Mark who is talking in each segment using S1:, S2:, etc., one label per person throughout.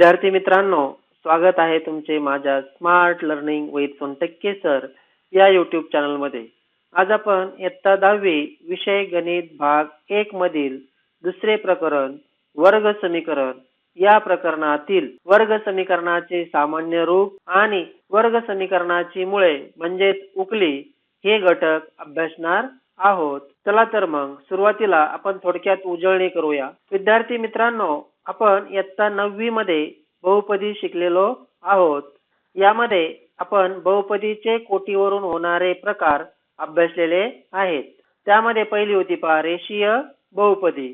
S1: विद्यार्थी मित्रांनो स्वागत आहे तुमचे माझ्या smart learning with Sontakke sir या युट्यूब चॅनलमध्ये आज आपण इयत्ता दहावी विषय गणित भाग एक मधील दुसरे प्रकरण वर्ग समीकरण या प्रकरणातील वर्ग समीकरणाचे सामान्य रूप आणि वर्ग समीकरणाची मुळे म्हणजेच उकली हे घटक अभ्यासणार आहोत. चला तर मग सुरुवातीला आपण थोडक्यात उजळणी करूया. विद्यार्थी मित्रांनो आपण इयत्ता नववी मध्ये बहुपदी शिकलेलो आहोत. यामध्ये आपण बहुपदीचे कोटीवरून होणारे प्रकार अभ्यासलेले आहेत. त्यामध्ये पहिली होती पहा रेषीय बहुपदी.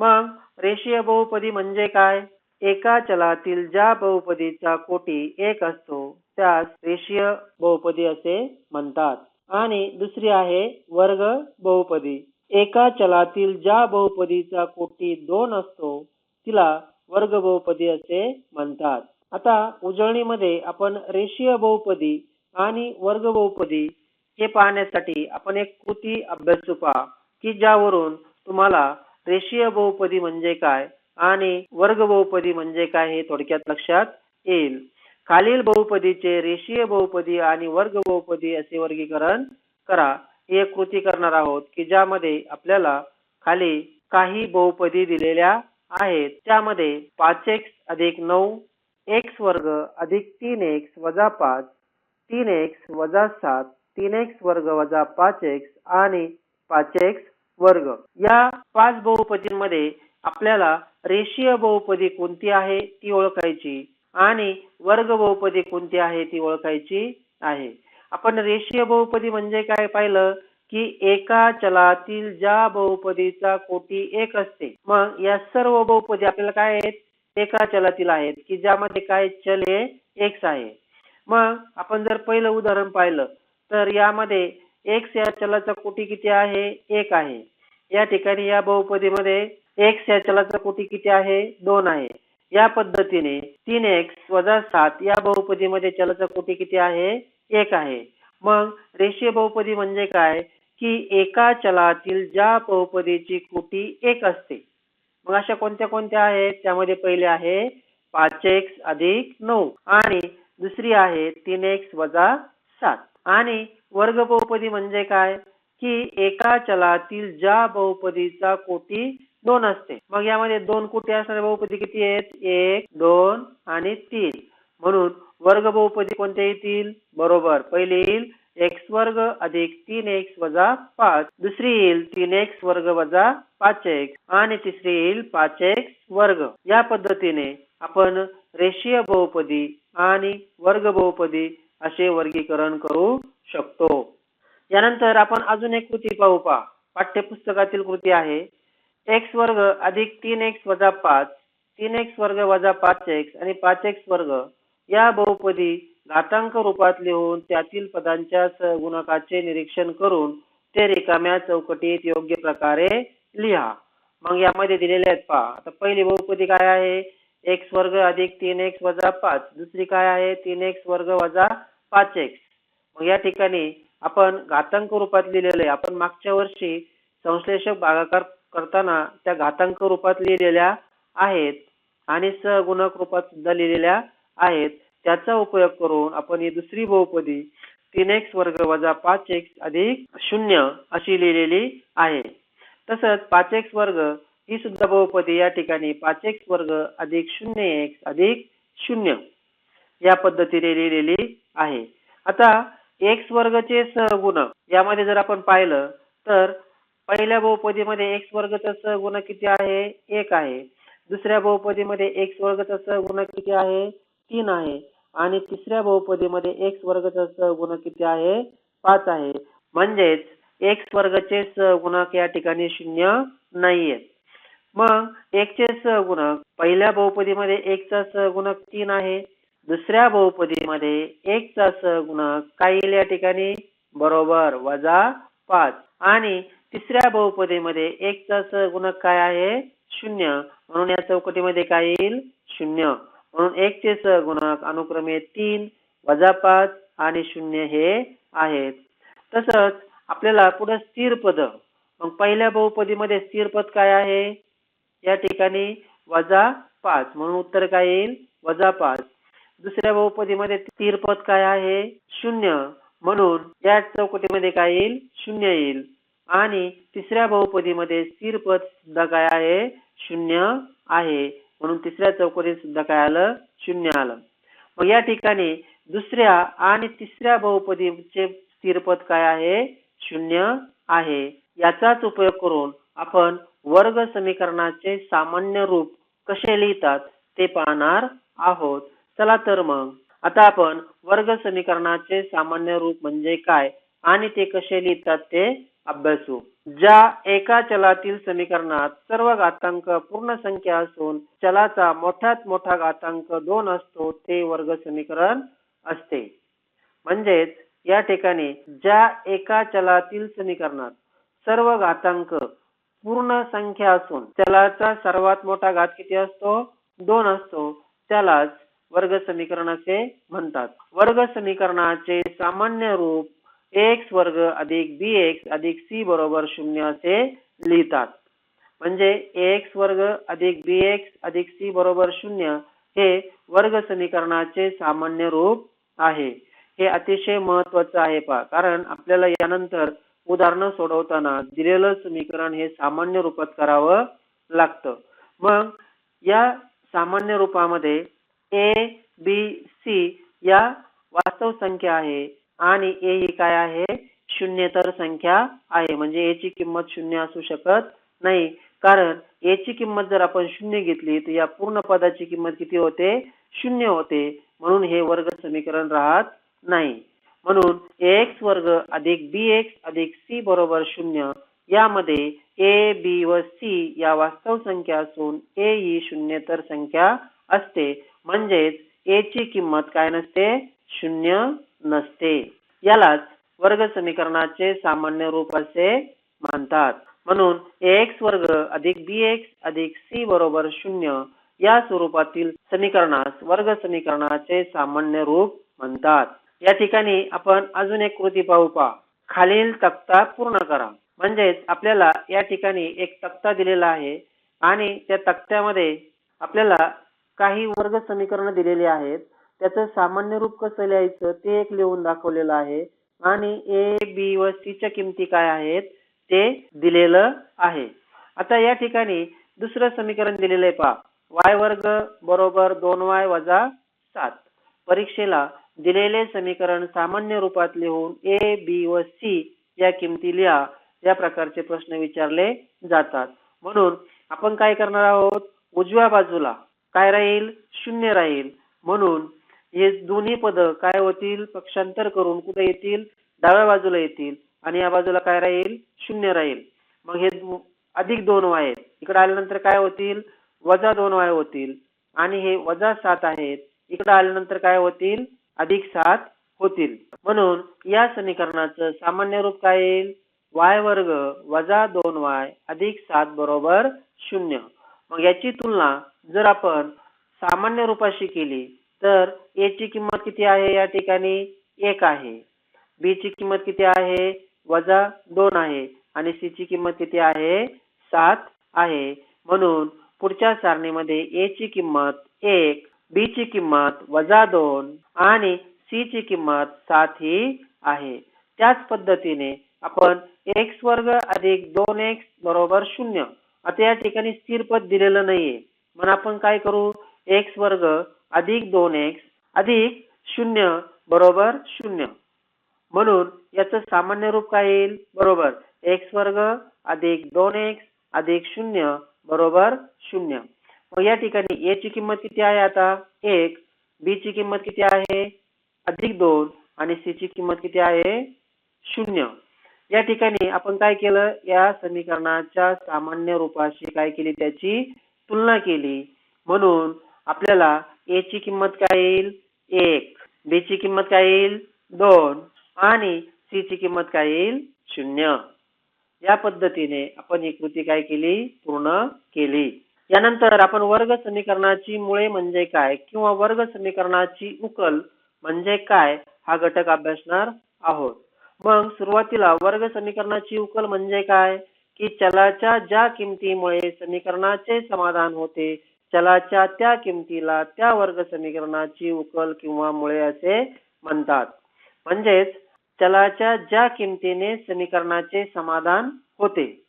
S1: मग रेषीय बहुपदी म्हणजे काय? एका चलातील ज्या बहुपदीचा कोटी एक असतो त्यास रेषीय बहुपदी असे म्हणतात. आणि दुसरी आहे वर्ग बहुपदी. एका चलातील ज्या बहुपदीचा कोटी दोन असतो तिला वर्ग बहुपदी असे म्हणतात. आता उजळणीमध्ये आपण रेषीय बहुपदी आणि वर्ग बहुपदी हे पाहण्यासाठी आपण एक कृती अभ्यासू पहा की ज्यावरून तुम्हाला रेषीय बहुपदी म्हणजे काय आणि वर्ग बहुपदी म्हणजे काय हे थोडक्यात लक्षात येईल. खालील बहुपदीचे रेषीय बहुपदी आणि वर्ग बहुपदी असे वर्गीकरण करा. ही एक कृती करणार आहोत की ज्यामध्ये आपल्याला खाली काही बहुपदी दिलेल्या आहेत. त्यामध्ये पाच एक्स अधिक नऊ एक्स वर्ग अधिक तीन एक्स वजा पाच तीन एक्स वजा सात तीन एक्स वर्ग वजा पाच एक्स आणि पाच एक्स वर्ग. या पाच बहुपदींमध्ये आपल्याला रेषीय बहुपदी कोणती आहे ती ओळखायची आणि वर्ग बहुपदी कोणती आहे ती ओळखायची आहे. आपण रेषीय बहुपदी म्हणजे काय पाहिलं? की एका चलातील ज्या बहुपदीचा कोटी एक असते मग या सर्व बहुपदी आपल्याला काय आहेत? एका चलातील आहेत की ज्यामध्ये काय चल हे एक्स आहे. मग आपण जर पहिलं उदाहरण पाहिलं तर यामध्ये एक्स या चलाचा कोटी किती आहे? एक आहे. या ठिकाणी या बहुपदीमध्ये एक्स या चलाचा कोटी किती आहे? दोन आहे. या पद्धतीने तीन एक्स वजा सात या बहुपदीमध्ये चलाचा कोटी किती आहे? एक आहे. मग रेषीय बहुपदी म्हणजे काय? की एका चलातील ज्या बहुपदीची कोटी एक असते. मग अशा कोणत्या कोणत्या आहेत? त्यामध्ये पहिले आहे पाच एक्स अधिक नऊ आणि दुसरी आहे तीन एक्स वजा सात. आणि वर्ग बहुपदी म्हणजे काय? की एका चलातील ज्या बहुपदीचा कोटी दोन असते. मग यामध्ये दोन कोटी असणारे बहुपदी किती आहेत? एक दोन आणि तीन. म्हणून वर्ग बहुपदी कोणत्या येतील? बरोबर. पहिले येईल एक्स वर्ग अधिक तीन एक्स वजा पाच. दुसरी येईल तीन एक्स वर्ग वजा पाच एक्स. आणि तिसरी येईल पाच एक्स वर्ग. या पद्धतीने आपण रेषीय बहुपदी आणि वर्ग बहुपदी असे वर्गीकरण करू शकतो. यानंतर आपण अजून एक कृती पाहू पा पाठ्यपुस्तकातील कृती आहे. एक्स वर्ग अधिक तीन एक्स वजा पाच. तीन एक्स वर्ग वजा पाच एक्स आणि पाच एक्स वर्ग या बहुपदी घातांक रूपात लिहून त्यातील पदांच्या गुणकाचे निरीक्षण करून ते रिकाम्या चौकटीत योग्य प्रकारे लिहा. मग यामध्ये दिलेले आहेत पहा. आता पहिली बहुपदी काय आहे? एक्स वर्ग अधिक तीन एक्स वजा पाच. दुसरी काय आहे? तीन एक्स वर्ग वजा पाच एक्स मग या ठिकाणी आपण घातांक रूपात लिहिलेले आपण मागच्या वर्षी संश्लेषक भागाकार करताना त्या घातांक रूपात लिहिलेल्या आहेत आणि सहगुणक रूपात सुद्धा लिहिलेल्या आहेत. त्याचा उपयोग करून आपण ही दुसरी बहुपदी तीन एक्स वर्ग वजा पाच एक्स अधिक शून्य अशी लिहिलेली आहे. तसंच पाच एक्स वर्ग ही सुद्धा बहुपदी या ठिकाणी पाच एक्स वर्ग अधिक शून्य एक्स अधिक शून्य या पद्धतीने लिहिलेली आहे. आता एक्स वर्गचे सहगुण यामध्ये जर आपण पाहिलं तर पहिल्या बहुपदीमध्ये एक्स वर्गचा सहगुण किती आहे? एक आहे. दुसऱ्या बहुपदीमध्ये एक्स वर्गचा सहगुण किती आहे? तीन आहे. आणि तिसऱ्या बहुपदीमध्ये एक्स वर्गचा सहगुणक किती आहे? पाच आहे. म्हणजेच एक्स वर्गचे सहगुणक या ठिकाणी शून्य नाहीयेत मग एकचे सहगुणक पहिल्या बहुपदीमध्ये एकचा सहगुणक तीन आहे. दुसऱ्या बहुपदीमध्ये एकचा सहगुणक काय येईल या ठिकाणी? बरोबर वजा पाच. आणि तिसऱ्या बहुपदीमध्ये एकचा सहगुणक काय आहे? शून्य. म्हणून या चौकटीमध्ये काय येईल? शून्य. म्हणून एक चे सहगुणक अनुक्रमे तीन वजा पाच आणि शून्य हे आहेत. तसंच आपल्याला पुढे स्थिर पद मग पहिल्या बहुपदीमध्ये स्थिर पद काय आहे? या ठिकाणी वजा पाच म्हणून उत्तर काय येईल? वजा पाच. दुसऱ्या बहुपदीमध्ये स्थिर पद काय आहे? शून्य. म्हणून या चौकटीमध्ये काय येईल? शून्य येईल. आणि तिसऱ्या बहुपदीमध्ये स्थिर पद सुद्धा काय आहे? शून्य आहे. म्हणून तिसऱ्या चौकटीत सुद्धा काय आलं? शून्य आलं. मग या ठिकाणी दुसऱ्या आणि तिसऱ्या बहुपदीचे स्थिरपद काय आहे? शून्य आहे. याचाच उपयोग करून आपण वर्ग समीकरणाचे सामान्य रूप कसे लिहितात ते पाहणार आहोत. चला तर मग. आता आपण वर्ग समीकरणाचे सामान्य रूप म्हणजे काय आणि ते कसे लिहितात ते अभ्यासू. ज्या एका चलातील समीकरणात सर्व घातांक पूर्ण संख्या असून चलाचा मोठ्यात मोठा घातांक दोन असतो ते वर्ग समीकरण असते. म्हणजेच या ठिकाणी ज्या एका चलातील समीकरणात सर्व घातांक पूर्ण संख्या असून चलाचा सर्वात मोठा घात किती असतो? दोन असतो. त्यालाच वर्ग समीकरण असे म्हणतात. वर्ग समीकरणाचे सामान्य रूप एक्स वर्ग अधिक बी एक्स अधिक सी बरोबर शून्य असे लिहितात. म्हणजे एक्स वर्ग अधिक बी एक्स अधिक सी बरोबर शून्य हे वर्ग समीकरणाचे सामान्य रूप आहे. हे अतिशय महत्वाचं आहे पहा. कारण आपल्याला यानंतर उदाहरणं सोडवताना दिलेलं समीकरण हे सामान्य रूपात करावं लागतं. मग या सामान्य रूपामध्ये ए बी सी या वास्तव संख्या आहे. आणि ए ही काय आहे? शून्येतर संख्या आहे. म्हणजे ए ची किंमत शून्य असू शकत नाही. कारण ए ची किंमत जर आपण शून्य घेतली तर या पूर्ण पदाची किंमत किती होते? शून्य होते. म्हणून हे वर्ग समीकरण राहत नाही. म्हणून एक्स वर्ग अधिक बी एक्स अधिक सी बरोबर शून्य. यामध्ये ए बी व सी या वास्तव संख्या असून ए ही शून्येतर संख्या असते. म्हणजेच ए ची किंमत काय नसते? शून्य नसते. यालाच वर्ग समीकरणाचे सामान्य रूप असे मानतात. म्हणून एक्स वर्ग अधिक बी एक्स अधिक सी बरोबर शून्य या स्वरूपातील समीकरणास वर्ग समीकरणाचे सामान्य रूप म्हणतात. या ठिकाणी आपण अजून एक कृती पाहू पा. खालील तक्ता पूर्ण करा. म्हणजेच आपल्याला या ठिकाणी एक तक्ता दिलेला आहे आणि त्या तक्त्यामध्ये आपल्याला काही वर्ग समीकरण दिलेली आहेत. त्याचं सामान्य रूप कसं लिहायचं ते एक लिहून दाखवलेलं आहे. आणि ए बी व सी च्या किमती काय आहेत ते दिलेलं आहे. आता या ठिकाणी दुसरं समीकरण दिलेलं आहे पहा. वाय वर्ग बरोबर दोन वाय वजा सात. परीक्षेला दिलेले समीकरण सामान्य रूपात लिहून ए बी व सी या किमती लिहा. या प्रकारचे प्रश्न विचारले जातात. म्हणून आपण काय करणार आहोत? उजव्या बाजूला काय राहील? शून्य राहील. म्हणून हे दोन्ही पद काय होतील? पक्षांतर करून कुठे येतील? डाव्या बाजूला येतील. आणि या बाजूला काय राहील? शून्य राहील. मग हे अधिक दोन वाय आहेत. इकडे आल्यानंतर काय होतील? वजा दोन वाय होतील. आणि हे वजा सात आहेत. इकडे आल्यानंतर काय होतील? अधिक सात होतील. म्हणून या समीकरणाचं सामान्य रूप काय येईल? वाय वर्ग वजा दोन वाय अधिक सात बरोबर शून्य. मग याची तुलना जर आपण सामान्य रूपाशी केली तर ए ची किंमत किती आहे? या ठिकाणी एक आहे. बी ची किंमत किती आहे? वजा दोन आहे. आणि सी ची किंमत किती आहे? सात आहे. म्हणून पुढच्या सारणीमध्ये ए ची किंमत एक बी ची किंमत वजा दोन आणि सी ची किंमत सात ही आहे. त्याच पद्धतीने आपण एक्स वर्ग अधिक दोन एक्स बरोबर शून्य. आता या ठिकाणी स्थिर पद दिलेलं नाहीये. मग आपण काय करू? एक्स वर्ग अधिक दोन एक्स अधिक शून्य बरोबर शून्य. म्हणून याचं सामान्य रूप काय येईल? बरोबर एक्स वर्ग अधिक दोन एक्स अधिक शून्य बरोबर शून्य. मग या ठिकाणी ए ची किंमत किती आहे आता? एक. बी ची किंमत किती आहे? अधिक दोन. आणि सी ची किंमत किती आहे? शून्य. या ठिकाणी आपण काय केलं? या समीकरणाच्या सामान्य रूपाशी काय केली? त्याची तुलना केली. म्हणून आपल्याला ए ची किंमत काय येईल? एक. बी ची किंमत काय येईल? दोन. आणि सी ची किंमत काय येईल? शून्य. या पद्धतीने आपण ही कृती काय केली? पूर्ण केली. यानंतर आपण वर्ग समीकरणाची मुळे म्हणजे काय किंवा वर्ग समीकरणाची उकल म्हणजे काय हा घटक अभ्यासणार आहोत. मग सुरुवातीला वर्ग समीकरणाची उकल म्हणजे काय? की चलाच्या ज्या किमतीमुळे समीकरणाचे समाधान होते चलाच्या त्या किमतीला त्या वर्ग समीकरणाची उकल किंवा मुळे असे म्हणतात. म्हणजेच चलाच्या ज्या किमतीने समीकरणाचे समाधान होते.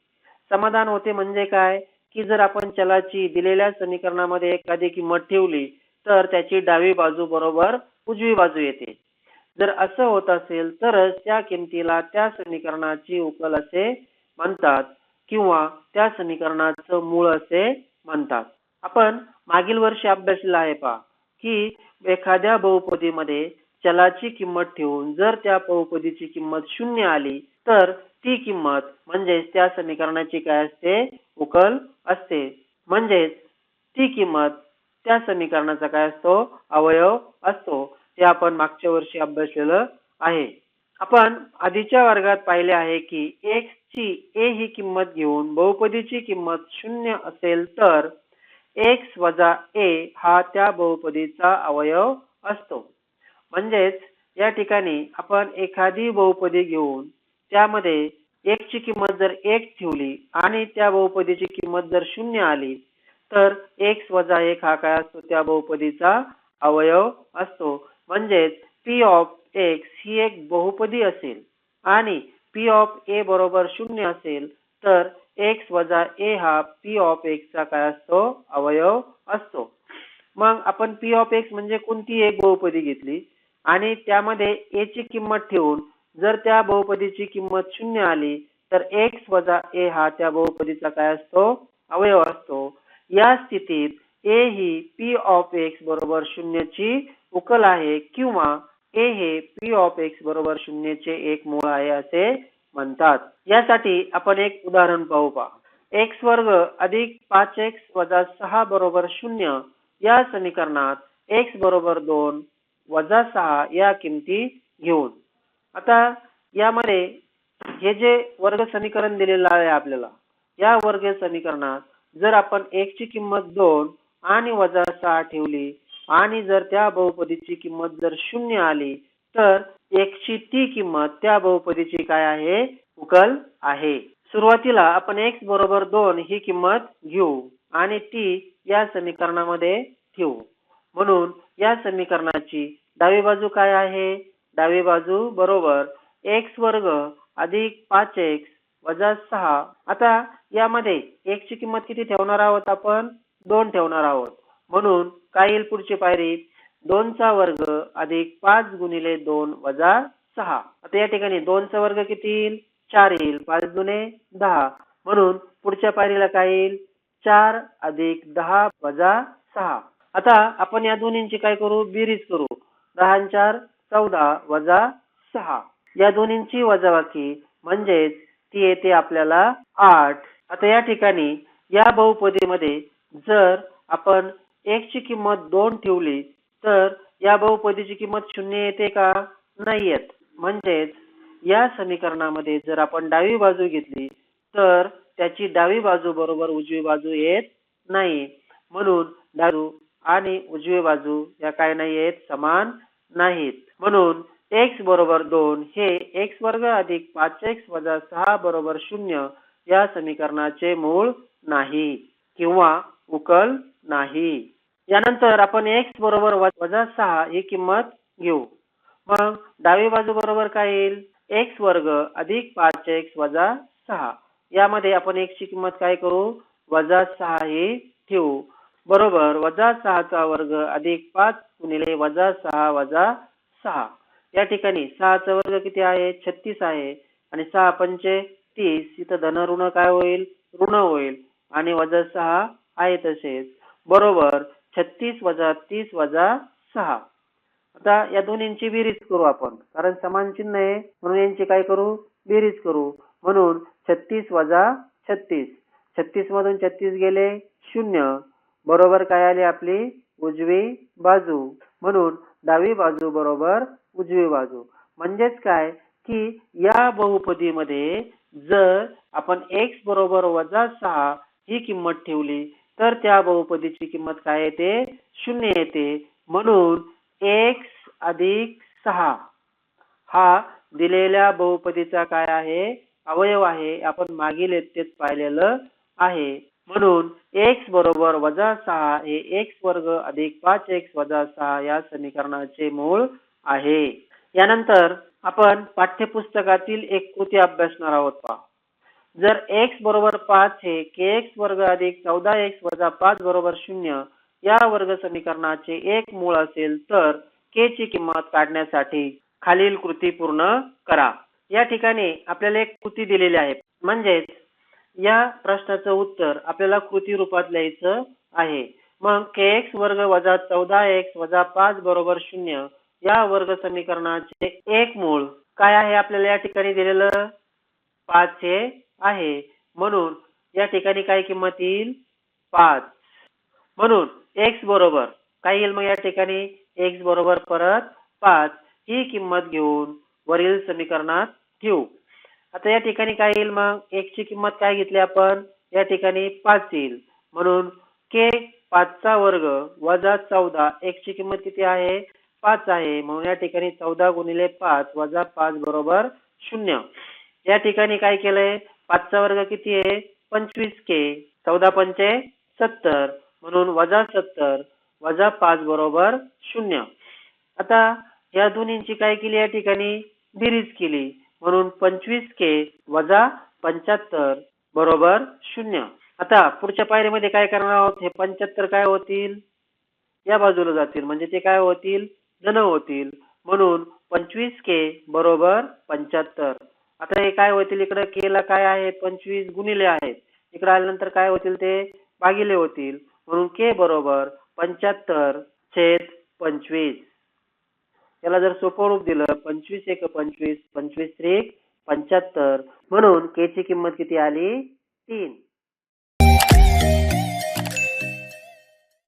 S1: समाधान होते म्हणजे काय? की जर आपण चलाची दिलेल्या समीकरणामध्ये एखादी किंमत ठेवली तर त्याची डावी बाजू बरोबर उजवी बाजू येते. जर असं होत असेल तरच त्या किमतीला त्या समीकरणाची उकल असे म्हणतात किंवा त्या समीकरणाचं मूळ असे म्हणतात. आपण मागील वर्षी अभ्यासलेलं आहे पहा की एखाद्या बहुपदीमध्ये चलाची किंमत ठेवून जर त्या बहुपदीची किंमत शून्य आली तर ती किंमत म्हणजेच त्या समीकरणाची काय असते? उकल असते. म्हणजेच ती किंमत त्या समीकरणाचा काय असतो? अवयव असतो. ते आपण मागच्या वर्षी अभ्यासलेलं आहे. आपण आधीच्या वर्गात पाहिले आहे की एक्स ची ए ही किंमत घेऊन बहुपदीची किंमत शून्य असेल तर एक्स वजा ए हा त्या बहुपदीचा अवयव असतो. म्हणजेच या ठिकाणी आपण एखादी बहुपदी घेऊन त्यामध्ये एक ची किंमत जर एक ठेवली आणि त्या बहुपदीची किंमत जर शून्य आली तर एक्स वजा एक हा काय असतो? त्या बहुपदीचा अवयव असतो. म्हणजेच पी ऑफ एक्स ही एक बहुपदी असेल आणि पी ऑफ ए बरोबर शून्य असेल तर एक्स वजा ए हा पी ऑफ एक्सचा चा काय असतो अवयव असतो. मग आपण पी ऑफ एक्स म्हणजे कोणती एक बहुपदी घेतली? आणि त्यामध्ये ए ची किंमत ठेवून जर त्या बहुपदीची किंमत शून्य आली तर एक्स वजा ए हा त्या बहुपदीचा काय असतो अवयव असतो. या स्थितीत ए ही पी ऑफ एक्स बरोबर शून्यची उकल आहे किंवा ए हे पी ऑफ एक्स बरोबर शून्यचे एक मूळ आहे असे म्हणतात. यासाठी आपण एक उदाहरण पाहू पहा. एक्स वर्ग अधिक पाच एक्स वजा सहा बरोबर शून्य या समीकरणात एक्स बरोबर दोन वजा सहा या किमती घेऊन. आता यामध्ये हे जे वर्ग समीकरण दिलेलं आहे आपल्याला या वर्ग समीकरणात जर आपण एक ची किंमत दोन आणि वजा सहा ठेवली आणि जर त्या बहुपदीची किंमत जर शून्य आली तर x ती किंमत त्या बहुपदीची काय आहे? उकल आहे. सुरुवातीला आपण एक्स बरोबर दोन ही किंमत घेऊ आणि ती या समीकरणामध्ये ठेवू. म्हणून या समीकरणाची डावी बाजू काय आहे? डावी बाजू बरोबर एक्स वर्ग अधिक पाच एक्स वजा सहा. आता यामध्ये x किंमत किती ठेवणार आहोत आपण? दोन ठेवणार आहोत. म्हणून काय येईल पुढची पायरी? दोनचा वर्ग अधिक पाच गुणिले दोन वजा सहा. आता या ठिकाणी दोनचा वर्ग किती येईल? चार येईल. पाच गुणे दहा. म्हणून पुढच्या पायरीला काय येईल? चार अधिक दहा वजा सहा. आता आपण या दोन्हींची काय करू? बेरीज करू. दहा चार चौदा वजा सहा. या दोन्हींची वजाबाकी म्हणजेच ती येते आपल्याला आठ. आता या ठिकाणी या बहुपदीमध्ये जर आपण एक ची किंमत दोन ठेवली तर या बहुपदीची किंमत शून्य येते का? नाही येत. म्हणजेच या समीकरणामध्ये जर आपण डावी बाजू घेतली तर त्याची डावी बाजू बरोबर उजवी बाजू येत नाही. म्हणून डावी आणि उजवी बाजू या काय नाही येत? समान नाहीत. म्हणून x बरोबर दोन हे x वर्ग अधिक पाच एक्स वजा सहा बरोबर शून्य या समीकरणाचे मूळ नाही किंवा उकल नाही. यानंतर आपण एक्स बरोबर वजा सहा ही किंमत घेऊ. मग डावी बाजू बरोबर काय येईल? एक्स वर्ग अधिक पाच एक्स वजा सहा. यामध्ये आपण x ची किंमत काय करू? वजा सहा ही ठेवू. बरोबर वजा सहाचा वर्ग अधिक पाच गुणिले वजा सहा वजा सहा. या ठिकाणी सहाचा वर्ग किती आहे? छत्तीस आहे. आणि सहा पंचे तीस इथं धन ऋण काय होईल? ऋण होईल. आणि वजा सहा आहे तसेच. बरोबर छत्तीस वजा तीस वजा सहा. आता या दोन्हींची बेरीज करू आपण. कारण समान चिन्ह आहे म्हणून यांची काय करू? बेरीज करू. म्हणून छत्तीस वजा छत्तीस. छत्तीस मधून छत्तीस गेले शून्य. बरोबर काय आली आपली? उजवी बाजू. म्हणून डावी बाजू बरोबर उजवी बाजू. म्हणजेच काय? की या बहुपदीमध्ये जर आपण एक्स बरोबर वजा सहा ही किंमत ठेवली तर त्या बहुपदीची किंमत काय येते? शून्य येते. म्हणून एक्स अधिक सहा. हा दिलेल्या बहुपदीचा काय आहे? अवयव आहे. आपण मागील इत्येत पाहिलेलं आहे. म्हणून एक्स बरोबर वजा सहा हे एक्स वर्ग अधिक पाच एक्स वजा सहा या समीकरणाचे मूळ आहे. यानंतर आपण पाठ्यपुस्तकातील एक कृती अभ्यासणार आहोत पहा. जर एक्स बरोबर पाच हे के एक्स वर्ग अधिक चौदा एक्स वजा पाच बरोबर शून्य या वर्ग समीकरणाचे एक मूळ असेल तर के ची किंमत काढण्यासाठी खालील कृती पूर्ण करा. या ठिकाणी आपल्याला एक कृती दिलेली आहे. म्हणजेच या प्रश्नाचं उत्तर आपल्याला कृती रूपात लिहायचं आहे. मग के एक्स वर्ग वजा चौदा एक्स वजा पाच बरोबर शून्य या वर्ग समीकरणाचे एक मूळ काय आहे आपल्याला या ठिकाणी दिलेलं? पाच हे आहे. म्हणून या ठिकाणी काय किंमत येईल? पाच. म्हणून एक्स बरोबर काय येईल मग या ठिकाणी? एक्स बरोबर परत पाच. ही किंमत घेऊन वरील समीकरणात ठेवू. आता या ठिकाणी काय येईल मग? एक्स ची किंमत काय घेतली आपण? या ठिकाणी पाच येईल. म्हणून के पाचचा वर्ग वजा चौदा एक्स ची किंमत किती आहे? पाच आहे. म्हणून या ठिकाणी चौदा गुणिले पाच वजा पाच बरोबर शून्य. या ठिकाणी काय केलंय? पाचचा वर्ग किती आहे? पंचवीस के. चौदा पंचे सत्तर. म्हणून वजा सत्तर वजा पाच बरोबर शून्य. आता या दोन्हींची काय केली या ठिकाणी? बेरीज केली. म्हणून पंचवीस के वजा पंच्याहत्तर बरोबर शून्य. आता पुढच्या पायरीमध्ये काय करणार आहोत? हे पंच्याहत्तर काय होतील? या बाजूला जातील. म्हणजे ते काय होतील? धन होतील. म्हणून पंचवीस के बरोबर पंच्याहत्तर. आता हे काय होतील? इकडे केला काय आहे? पंचवीस गुणिले आहेत. इकडे आल्यानंतर काय होतील ते? भागिले होतील. म्हणून के बरोबर पंच्याहत्तर छेद पंचवीस. याला जर सोपं रूप दिलं पंचवीस एक पंचवीस पंचवीस त्रिक पंच्याहत्तर. म्हणून के ची किंमत किती आली? तीन.